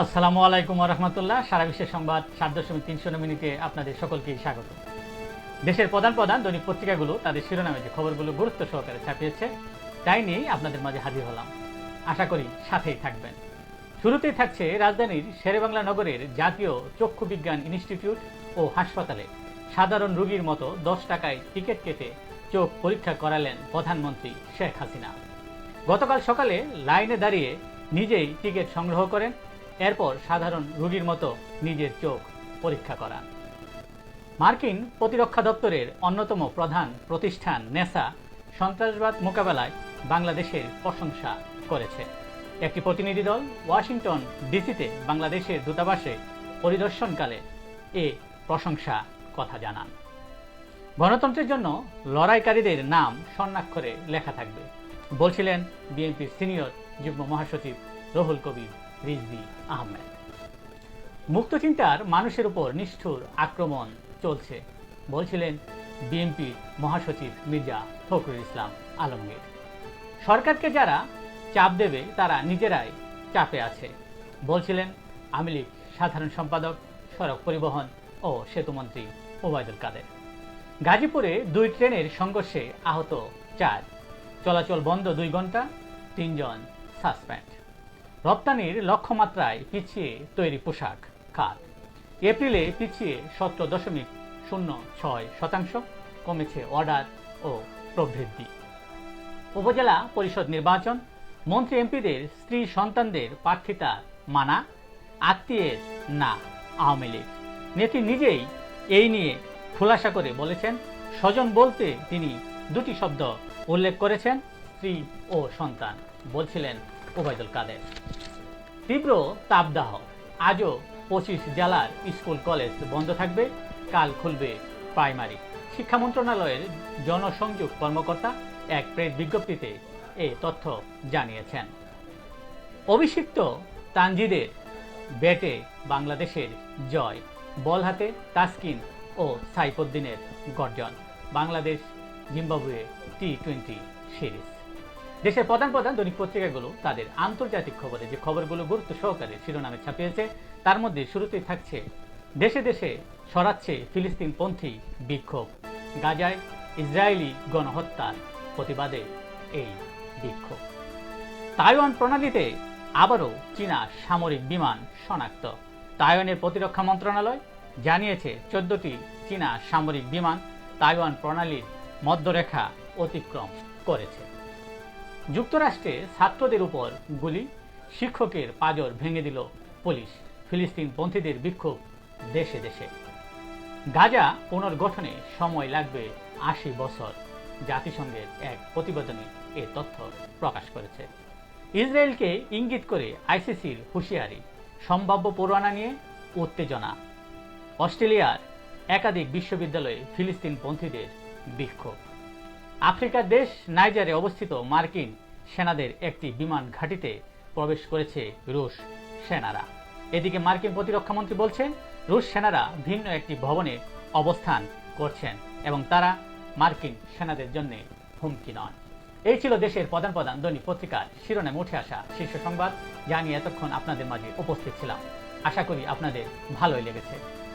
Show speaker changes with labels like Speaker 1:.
Speaker 1: আসসালামু আলাইকুম রহমতুল্লাহ। সারা বিশ্বের সংবাদ সাত দশমিক তিনশো মিনিটে আপনাদের সকলকে স্বাগত। দেশের প্রধান প্রধান দৈনিক পত্রিকাগুলো তাদের শিরোনামে যে খবরগুলো গুরুত্ব সহকারে ছাপিয়েছে, তাই নিয়েই আপনাদের মাঝে হাজির হলাম। আশা করি সাথেই থাকবেন। শুরুতেই থাকছে রাজধানীর শেরেবাংলা নগরের জাতীয় চক্ষু বিজ্ঞান ইনস্টিটিউট ও হাসপাতালে সাধারণ রোগীর মতো দশ টাকায় টিকিট কেটে চোখ পরীক্ষা করালেন প্রধানমন্ত্রী শেখ হাসিনা। গতকাল সকালে লাইনে দাঁড়িয়ে নিজেই টিকিট সংগ্রহ করেন এরপর সাধারণ রোগীর মতো নিজের চোখ পরীক্ষা করান মার্কিন প্রতিরক্ষা দপ্তরের অন্যতম প্রধান প্রতিষ্ঠান নেসা সন্ত্রাসবাদ মোকাবেলায় বাংলাদেশের প্রশংসা করেছে। একটি প্রতিনিধি দল ওয়াশিংটন ডিসিতে বাংলাদেশের দূতাবাসে পরিদর্শনকালে এ প্রশংসা কথা জানান। গণতন্ত্রের জন্য লড়াইকারীদের নাম স্বর্ণাক্ষরে লেখা থাকবে, বলছিলেন বিএনপির সিনিয়র যুগ্ম মহাসচিব রহুল কবির। রিজভি আহমেদ। মুক্তচিন্তার মানুষের উপর নিষ্ঠুর আক্রমণ চলছে, বলছিলেন বিএনপির মহাসচিব মির্জা ফখরুল ইসলাম আলমগীর। সরকারকে যারা চাপ দেবে, তারা নিজেরাই চাপে আছে, বলছিলেন আওয়ামী লীগ সাধারণ সম্পাদক সড়ক পরিবহন ও সেতুমন্ত্রী ওবায়দুল কাদের। গাজীপুরে দুই ট্রেনের সংঘর্ষে আহত চার। চলাচল বন্ধ দুই ঘণ্টা, তিনজন সাসপেন্ড। রপ্তানির লক্ষ্যমাত্রায় পিছিয়ে তৈরি পোশাক খাত এপ্রিলে পিছিয়ে সতেরো দশমিক শূন্য ছয় শতাংশ, কমেছে অর্ডার ও প্রবৃদ্ধি। উপজেলা পরিষদ নির্বাচন, মন্ত্রী এমপিদের স্ত্রী সন্তানদের প্রার্থিতা মানা, আত্মীয়ের না আওয়ামী লীগ। নেত্রী নিজেই এই নিয়ে খোলাসা করে বলেছেন, স্বজন বলতে তিনি দুটি শব্দ উল্লেখ করেছেন, স্ত্রী ও সন্তান। বলছিলেন ওবায়দুল কাদের। তীব্র তাপদাহ। আজও পঁচিশ জেলার স্কুল, কলেজ বন্ধ থাকবে, কাল খুলবে প্রাইমারি। শিক্ষা মন্ত্রণালয়ের জনসংযোগ কর্মকর্তা এক প্রেস বিজ্ঞপ্তিতে এ তথ্য জানিয়েছেন। অভিষিক্ত তানজিদের ব্যাটে বাংলাদেশের জয়, বল হাতে তাসকিন ও সাইফুদ্দিনের গর্জন। Bangladesh Zimbabwe T twenty series. দেশের প্রধান প্রধান দৈনিক পত্রিকাগুলো তাদের আন্তর্জাতিক খবরে যে খবরগুলো গুরুত্ব সহকারে শিরোনামে ছাপিয়েছে, তার মধ্যে শুরুতেই থাকছে, দেশে দেশে সরাচ্ছে ফিলিস্তিনপন্থী বিক্ষোভ। গাজায় ইসরায়েলি গণহত্যার প্রতিবাদে এই বিক্ষোভ। তাইওয়ান প্রণালীতে আবারও চীনা সামরিক বিমান শনাক্ত। তাইওয়ানের প্রতিরক্ষা মন্ত্রণালয় জানিয়েছে, চোদ্দটি চীনা সামরিক বিমান তাইওয়ান প্রণালীর মধ্যরেখা অতিক্রম করেছে। যুক্তরাষ্ট্রে ছাত্রদের উপর গুলি, শিক্ষকের পাজর ভেঙে দিল পুলিশ। ফিলিস্তিন পন্থীদের বিক্ষোভ দেশে দেশে। গাজা পুনর্গঠনে সময় লাগবে আশি বছর। জাতিসংঘের এক প্রতিবেদনে এ তথ্য প্রকাশ করেছে। ইসরায়েলকে ইঙ্গিত করে আইসিসির হুঁশিয়ারি, সম্ভাব্য পরোয়ানা নিয়ে উত্তেজনা। অস্ট্রেলিয়ার একাধিক বিশ্ববিদ্যালয়ে ফিলিস্তিন পন্থীদের বিক্ষোভ। আফ্রিকার দেশ নাইজারে অবস্থিত মার্কিন সেনাদের একটি বিমান ঘাঁটিতে প্রবেশ করেছে রুশ সেনারা। এদিকে মার্কিন প্রতিরক্ষামন্ত্রী বলছেন, রুশ সেনারা ভিন্ন একটি ভবনে অবস্থান করছেন এবং তারা মার্কিন সেনাদের জন্য হুমকি নন। এই ছিল দেশের প্রধান প্রধান দৈনিক পত্রিকার শিরোনামে উঠে আসা শীর্ষ সংবাদ। যা নিয়ে এতক্ষণ আপনাদের মাঝে উপস্থিত ছিলাম। আশা করি আপনাদের ভালোই লেগেছে।